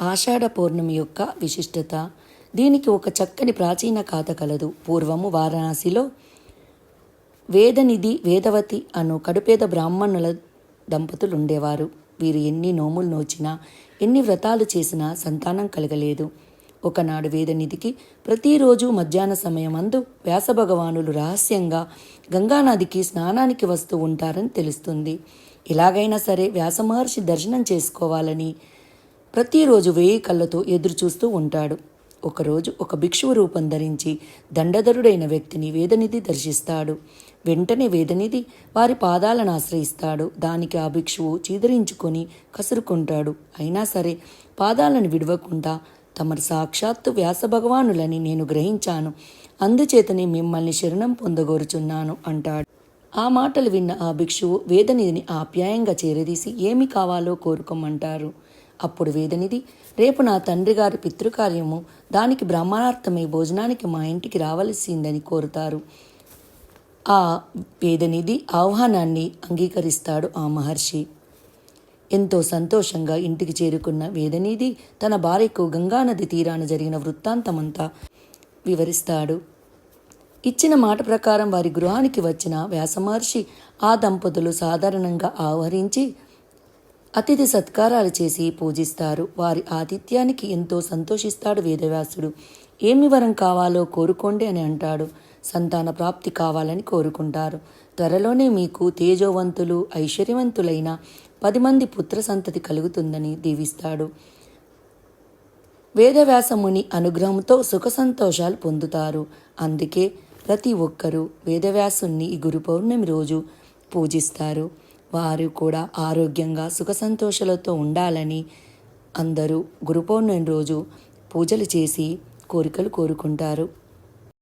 ఆషాఢ పౌర్ణమి యొక్క విశిష్టత. దీనికి ఒక చక్కని ప్రాచీన కథ కలదు. పూర్వము వారణాసిలో వేదనిధి వేదవతి అను కడుపేద బ్రాహ్మణుల దంపతులు ఉండేవారు వీరు ఎన్ని నోములు నోచినా ఎన్ని వ్రతాలు చేసినా సంతానం కలగలేదు. ఒకనాడు వేదనిధికి ప్రతిరోజు మధ్యాహ్న సమయమందు వ్యాసభగవానులు రహస్యంగా గంగానదికి స్నానానికి వస్తూ ఉంటారని తెలుస్తుంది. ఎలాగైనా సరే వ్యాసమహర్షి దర్శనం చేసుకోవాలని ప్రతిరోజు వేయి కళ్ళతో ఎదురు చూస్తూ ఉంటాడు. ఒకరోజు ఒక భిక్షువు రూపం ధరించి దండధరుడైన వ్యక్తిని వేదనిధి దర్శిస్తాడు. వెంటనే వేదనిధి వారి పాదాలను ఆశ్రయిస్తాడు. దానికి ఆ భిక్షువు చీదరించుకొని కసురుకుంటాడు. అయినా సరే పాదాలను విడవకుండా తమరు సాక్షాత్తు వ్యాస భగవానులని నేను గ్రహించాను. అందుచేతనే మిమ్మల్ని శరణం పొందగోరుచున్నాను అంటాడు. ఆ మాటలు విన్న ఆ భిక్షువు వేదనిధిని ఆప్యాయంగా చేరదీసి ఏమి కావాలో కోరుకోమంటారు? అప్పుడు వేదనిధి రేపు నా తండ్రి గారి పితృకార్యము దానికి బ్రాహ్మణార్థమై భోజనానికి మా ఇంటికి రావలసిందని కోరుతారు. ఆ వేదనిధి ఆహ్వానాన్ని అంగీకరిస్తాడు ఆ మహర్షి. ఎంతో సంతోషంగా ఇంటికి చేరుకున్న వేదనిధి తన భార్యకు గంగానది తీరాన జరిగిన వృత్తాంతమంతా వివరిస్తాడు. ఇచ్చిన మాట ప్రకారం వారి గృహానికి వచ్చిన వ్యాసమహర్షి ఆ దంపతులు సాధారణంగా ఆవహరించి అతిథి సత్కారాలు చేసి పూజిస్తారు. వారి ఆతిథ్యానికి ఎంతో సంతోషిస్తాడు వేదవ్యాసుడు. ఏమి వరం కావాలో కోరుకోండి అని అంటాడు. సంతాన ప్రాప్తి కావాలని కోరుకుంటారు. త్వరలోనే మీకు తేజోవంతులు ఐశ్వర్యవంతులైన పది మంది పుత్ర సంతతి కలుగుతుందని దీవిస్తాడు. వేదవ్యాసముని అనుగ్రహంతో సుఖ సంతోషాలు పొందుతారు. అందుకే ప్రతి ఒక్కరూ వేదవ్యాసుని ఈ గురు పౌర్ణమి రోజు పూజిస్తారు. వారు కూడా ఆరోగ్యంగా సుఖ సంతోషాలతో ఉండాలని అందరూ గురు పౌర్ణమి రోజు పూజలు చేసి కోరికలు కోరుకుంటారు.